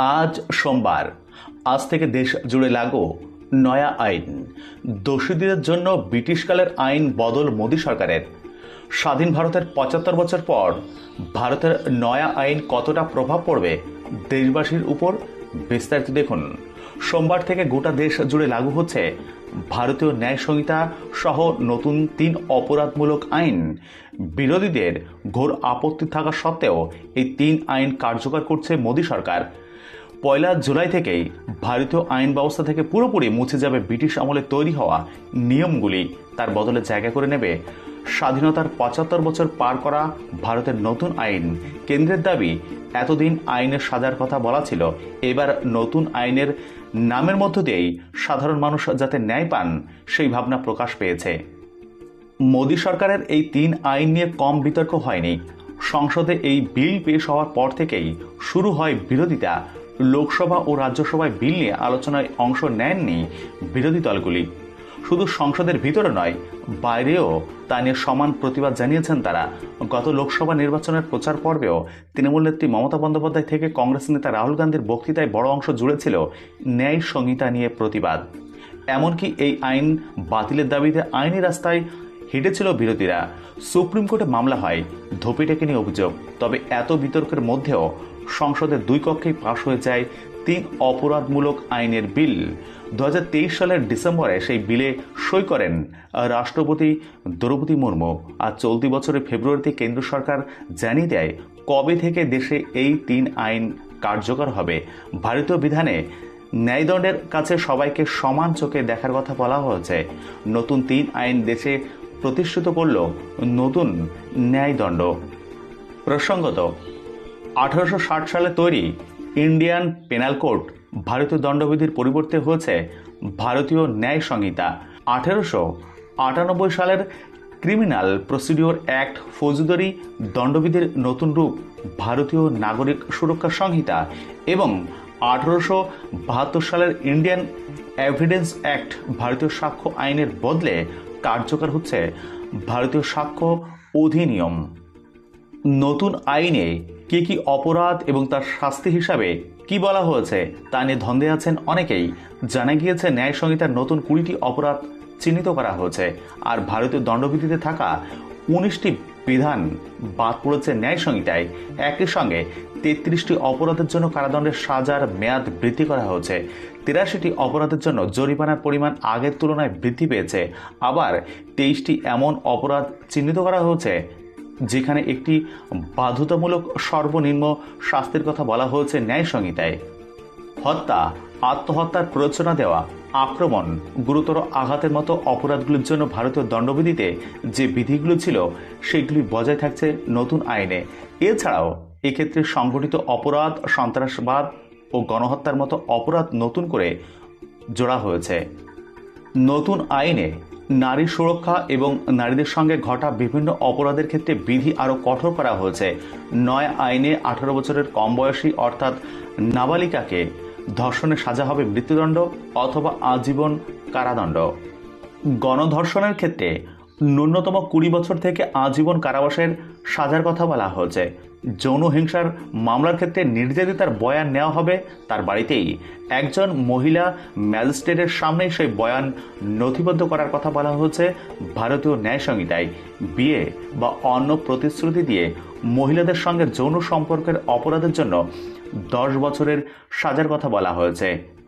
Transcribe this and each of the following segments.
আজ সোমবার। আজ থেকে দেশ জুড়ে লাগু নয়া আইন। দোষীদের জন্য ব্রিটিশকালের আইন বদল মোদী সরকারের। স্বাধীন ভারতের পঁচাত্তর বছর পর ভারতের নয়া আইন কতটা প্রভাব পড়বে দেশবাসীর উপর বিস্তারিত দেখুন। সোমবার থেকে গোটা দেশ জুড়ে লাগু হচ্ছে ভারতীয় ন্যায় সংহিতা সহ নতুন তিন অপরাধমূলক আইন। বিরোধীদের ঘোর আপত্তি থাকা সত্ত্বেও এই তিন আইন কার্যকর করছে মোদী সরকার। পয়লা জুলাই থেকেই ভারতীয় আইন ব্যবস্থা থেকে পুরোপুরি মুছে যাবে ব্রিটিশ আমলে তৈরি হওয়া নিয়মগুলি। তার বদলে জায়গা করে নেবে স্বাধীনতার পঁচাত্তর বছর পার করা ভারতের নতুন আইন। কেন্দ্রের দাবি, এতদিন আইনের সাজার কথা বলা ছিল, এবার নতুন আইনের নামের মধ্য দিয়েই সাধারণ মানুষ যাতে ন্যায় পান, সেই ভাবনা প্রকাশ পেয়েছে। মোদী সরকারের এই তিন আইন নিয়ে কম বিতর্ক হয়নি। সংসদে এই বিল পেশ হওয়ার পর থেকেই শুরু হয় বিরোধিতা লোকসভা ও রাজ্যসভায় বিল নিয়ে আলোচনায় অংশ নেননি বিরোধী দলগুলি। শুধু সংসদের ভিতরে নয়, বাইরেও তা নিয়ে সমান প্রতিবাদ জানিয়েছেন তারা। গত লোকসভা নির্বাচনের প্রচার পর্বেও তৃণমূল নেত্রী মমতা বন্দ্যোপাধ্যায় থেকে কংগ্রেস নেতা রাহুল গান্ধীর বক্তৃতায় বড় অংশ জুড়েছিল ন্যায় সংহিতা নিয়ে প্রতিবাদ। এমনকি এই আইন বাতিলের দাবিতে আইনি রাস্তায় হেঁটেছিল বিরোধীরা। সুপ্রিম কোর্টে মামলা হয়, ধোপিটাকে নিয়ে অভিযোগ। তবে এত বিতর্কের মধ্যেও সংসদের দুই কক্ষেই পাশ হয়ে যায় তিন অপরাধমূলক আইনের বিল। দু হাজার তেইশ সালের ডিসেম্বরে সেই বিলে সই করেন রাষ্ট্রপতি দ্রৌপদী মুর্মু। আর চলতি বছরের ফেব্রুয়ারিতে কেন্দ্র সরকার জানিয়ে দেয়, কবে থেকে দেশে এই তিন আইন কার্যকর হবে? ভারতীয় বিধানে ন্যায়দণ্ডের কাছে সবাইকে সমান চোখে দেখার কথা বলা হয়েছে। নতুন তিন আইন দেশে প্রতিষ্ঠিত করল নতুন ন্যায়দণ্ড। প্রসঙ্গত আঠারোশো ষাট সালে তৈরি ইন্ডিয়ান পেনাল কোড ভারতীয় দণ্ডবিধির পরিবর্তে হয়েছে ভারতীয় ন্যায় সংহিতা। আঠেরোশো আটানব্বই সালের ক্রিমিনাল প্রসিডিওর অ্যাক্ট ফৌজদারি দণ্ডবিধির নতুন রূপ ভারতীয় নাগরিক সুরক্ষা সংহিতা এবং আঠারোশো বাহাত্তর সালের ইন্ডিয়ান এভিডেন্স অ্যাক্ট ভারতীয় সাক্ষ্য আইনের বদলে কার্যকর হচ্ছে ভারতীয় সাক্ষ্য অধিনিয়ম। নতুন আইনে কি কি অপরাধ এবং তার শাস্তি হিসাবে কি বলা হয়েছে তা নিয়ে ধন্দে আছেন অনেকেই। জানা গিয়েছে, ন্যায় সংহিতার নতুন কুড়িটি অপরাধ চিহ্নিত করা হয়েছে। আর ভারতীয় দণ্ডবিধিতে থাকা উনিশটি বিধান বাদ পড়েছে ন্যায় সংহিতায়। একই সঙ্গে তেত্রিশটি অপরাধের জন্য কারাদণ্ডের সাজার মেয়াদ বৃদ্ধি করা হয়েছে। তিরাশিটি অপরাধের জন্য জরিমানার পরিমাণ আগের তুলনায় বৃদ্ধি পেয়েছে। আবার তেইশটি এমন অপরাধ চিহ্নিত করা হয়েছে যেখানে একটি বাধ্যতামূলক সর্বনিম্ন শাস্তির কথা বলা হয়েছে ন্যায় সংহিতায়। হত্যা, আত্মহত্যার প্ররোচনা দেওয়া, আক্রমণ, গুরুতর আঘাতের মতো অপরাধগুলির জন্য ভারতীয় দণ্ডবিধিতে যে বিধিগুলো ছিল, সেগুলি বজায় থাকছে নতুন আইনে। এছাড়াও এক্ষেত্রে সংগঠিত অপরাধ, সন্ত্রাসবাদ ও গণহত্যার মতো অপরাধ নতুন করে জোড়া হয়েছে। নতুন আইনে নারী সুরক্ষা এবং নারীদের সঙ্গে ঘটা বিভিন্ন অপরাধের ক্ষেত্রে বিধি আরও কঠোর করা হয়েছে। নয় আইনে আঠারো বছরের কম বয়সী অর্থাৎ নাবালিকাকে ধর্ষণের সাজা হবে মৃত্যুদণ্ড অথবা আজীবন কারাদণ্ড। গণধর্ষণের ক্ষেত্রে ন্যূনতম কুড়ি বছর থেকে আজীবন কারাবাসের সাজার কথা বলা হয়েছে। যৌন হিংসার মামলার ক্ষেত্রে নির্যাতিতার বয়ান নেওয়া হবে তার বাড়িতেই। একজন মহিলা ম্যাজিস্ট্রেটের সামনেই সেই বয়ান নথিবদ্ধ করার কথা বলা হয়েছে ভারতীয় ন্যায় সংহিতায়। বিয়ে বা অন্য প্রতিশ্রুতি দিয়ে মহিলাদের সঙ্গে যৌন সম্পর্কের অপরাধের জন্য দশ বছরের সাজার কথা বলা হয়েছে।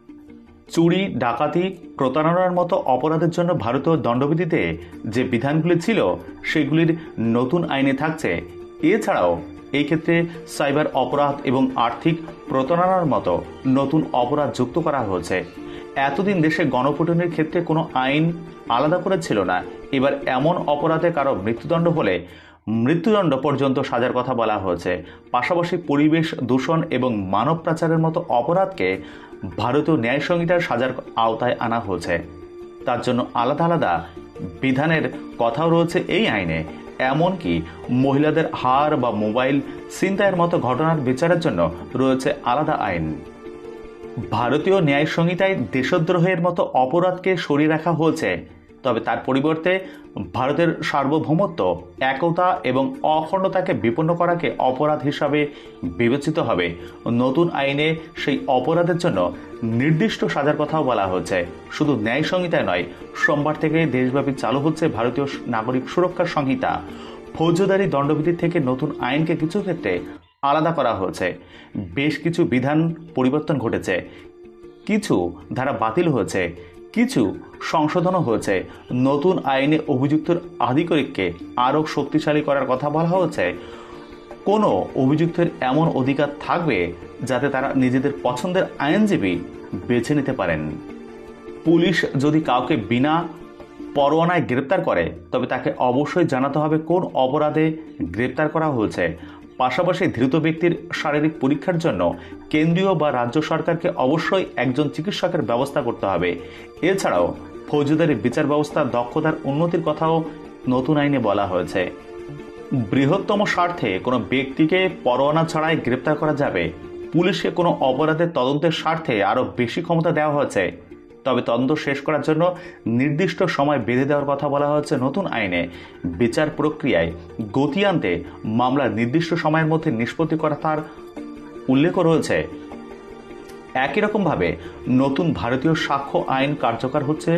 চুরি, ডাকাতি, প্রতারণার মতো অপরাধের জন্য ভারতীয় দণ্ডবিধিতে যে বিধানগুলি ছিল, সেগুলির নতুন আইনে থাকছে। এছাড়াও এই ক্ষেত্রে সাইবার অপরাধ এবং আর্থিক প্রতারণার মতো নতুন অপরাধ যুক্ত করা হয়েছে। এতদিন দেশে গণফুটনের ক্ষেত্রে কোনো আইন আলাদা করে ছিল না। এবার এমন অপরাধে কারও মৃত্যুদণ্ড হলে মৃত্যুদণ্ড পর্যন্ত সাজার কথা বলা হয়েছে। পাশাপাশি পরিবেশ দূষণ এবং মানব পাচারের মতো অপরাধকে ভারতীয় ন্যায় সংহিতার সাজার আওতায় আনা হয়েছে। তার জন্য আলাদা আলাদা বিধানের কথাও রয়েছে এই আইনে। এমনকি মহিলাদের হার বা মোবাইল ছিনতাইয়ের মতো ঘটনার বিচারের জন্য রয়েছে আলাদা আইন। ভারতীয় ন্যায় সংহিতায় দেশদ্রোহের মতো অপরাধকে সরিয়ে রাখা হয়েছে তবে তার পরিবর্তে ভারতের সার্বভৌমত্ব, একতা এবং অখণ্ডতাকে বিপন্ন করাকে অপরাধ হিসাবে বিবেচিত হবে। নতুন আইনে সেই অপরাধের জন্য নির্দিষ্ট সাজার কথাও বলা হচ্ছে শুধু ন্যায় সংহিতায় নয়, সোমবার থেকে দেশব্যাপী চালু হচ্ছে ভারতীয় নাগরিক সুরক্ষা সংহিতা। ফৌজদারি দণ্ডবিধি থেকে নতুন আইনকে কিছু ক্ষেত্রে আলাদা করা হয়েছে। বেশ কিছু বিধান পরিবর্তন ঘটেছে। কিছু ধারা বাতিল হয়েছে। কিছু সংশোধনও হয়েছে। নতুন আইনে অভিযুক্তর আধিকারিককে আরও শক্তিশালী করার কথা বলা হয়েছে। কোনো অভিযুক্তের এমন অধিকার থাকবে যাতে তারা নিজেদের পছন্দের আইনজীবী বেছে নিতে পারেন। পুলিশ যদি কাউকে বিনা পরোয়ানায় গ্রেপ্তার করে, তবে তাকে অবশ্যই জানাতে হবে কোন অপরাধে গ্রেপ্তার করা হয়েছে। পাশাপাশি ধৃত ব্যক্তির শারীরিক পরীক্ষার জন্য কেন্দ্রীয় বা রাজ্য সরকারকে অবশ্যই একজন চিকিৎসকের ব্যবস্থা করতে হবে। এছাড়াও ফৌজদারি বিচার ব্যবস্থার দক্ষতার উন্নতির কথাও নতুন আইনে বলা হয়েছে। বৃহত্তম স্বার্থে কোনো ব্যক্তিকে পরোয়ানা ছাড়াই গ্রেপ্তার করা যাবে। পুলিশকে কোনো অপরাধের তদন্তের স্বার্থে আরও বেশি ক্ষমতা দেওয়া হয়েছে। তবে তদন্ত শেষ করার জন্য নির্দিষ্ট সময় বেঁধে দেওয়ার কথা বলা হচ্ছে নতুন আইনে। বিচার প্রক্রিয়ায় গতি আনতে মামলার নির্দিষ্ট সময়ের মধ্যে নিষ্পত্তি করা তার উল্লেখও রয়েছে। একই রকমভাবে নতুন ভারতীয় সাক্ষ্য আইন কার্যকর হচ্ছে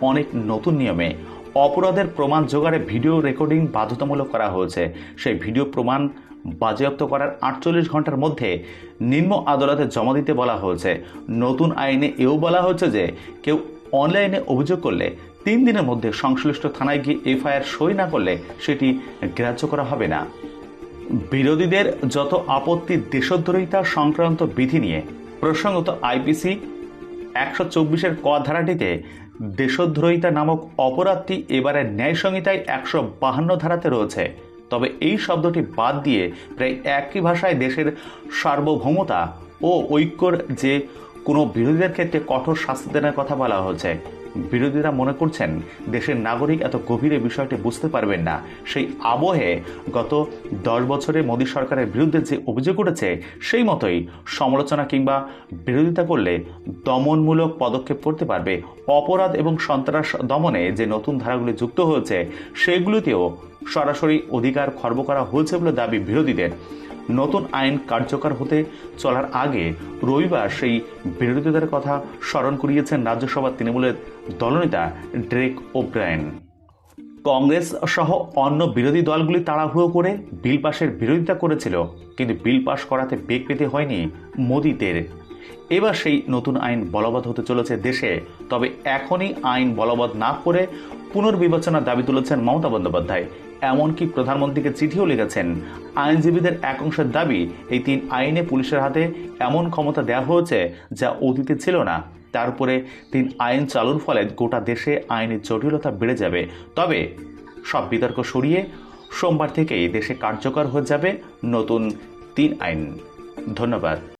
অনেক নতুন নিয়মে। অপরাধের প্রমাণ জোগাড়ে ভিডিও রেকর্ডিং বাধ্যতামূলক করা হয়েছে। সেই ভিডিও প্রমাণ বাজেয়াপ্ত করার আটচল্লিশ ঘণ্টার মধ্যে নিম্ন আদালতে জমা দিতে বলা হয়েছে। নতুন আইনে এও বলা হয়েছে যে কেউ অনলাইনে অভিযোগ করলে তিন দিনের মধ্যে সংশ্লিষ্ট থানায় গিয়ে এফআইআর সই না করলে সেটি গ্রাহ্য করা হবে না। বিরোধীদের যত আপত্তি দেশদ্রোহিতা সংক্রান্ত বিধি নিয়ে প্রসঙ্গত আইপিসি একশো চব্বিশের ক ধারাটিতে দেশদ্রোহিতা নামক অপরাধটি এবারে ন্যায় সংহিতায় একশো বাহান্ন ধারাতে রয়েছে। তবে এই শব্দটি বাদ দিয়ে প্রায় একই ভাষায় দেশের সার্বভৌমতা ও ঐক্যর যে কোনো বিরোধীদের ক্ষেত্রে কঠোর শাস্তি দেওয়ার কথা বলা হয়েছে। বিরোধীরা মনে করছেন, দেশের নাগরিক এত গভীরে বিষয়টি বুঝতে পারবেন না। সেই আবহে গত দশ বছরে মোদী সরকারের বিরুদ্ধে যে অভিযোগ উঠেছে, সেই মতোই সমালোচনা কিংবা বিরোধিতা করলে দমনমূলক পদক্ষেপ করতে পারবে। অপরাধ এবং সন্ত্রাস দমনে যে নতুন ধারাগুলি যুক্ত হয়েছে, সেগুলিতেও সরাসরি অধিকার খর্ব করা হয়েছে বলে দাবি বিরোধীদের। নতুন আইন কার্যকর হতে চলার আগে রবিবার সেই বিরোধীদের কথা স্মরণ করিয়েছেন রাজ্যসভার তৃণমূলের দলনেতা ড্রেক ওব্রায়ন। কংগ্রেস সহ অন্য বিরোধী দলগুলি তাড়াহুড়ো করে বিল পাশের বিরোধিতা করেছিল, কিন্তু বিল পাশ করাতে বেগ পেতে হয়নি মোদীদের। এবার সেই নতুন আইন বলবৎ হতে চলেছে দেশে, তবে এখনই আইন বলবৎ না করে পুনর্বিবেচনার দাবি তুলেছেন মমতা বন্দ্যোপাধ্যায়। এমনকি প্রধানমন্ত্রীকে চিঠিও লিখেছেন। আইনজীবীদের এক অংশের দাবি, এই তিন আইনে পুলিশের হাতে এমন ক্ষমতা দেওয়া হয়েছে যা অতীতে ছিল না। তারপরে তিন আইন চালুর ফলে গোটা দেশে আইনের জটিলতা বেড়ে যাবে। তবে সব বিতর্ক সরিয়ে সোমবার থেকেই দেশে কার্যকর হয়ে যাবে নতুন তিন আইন। ধন্যবাদ।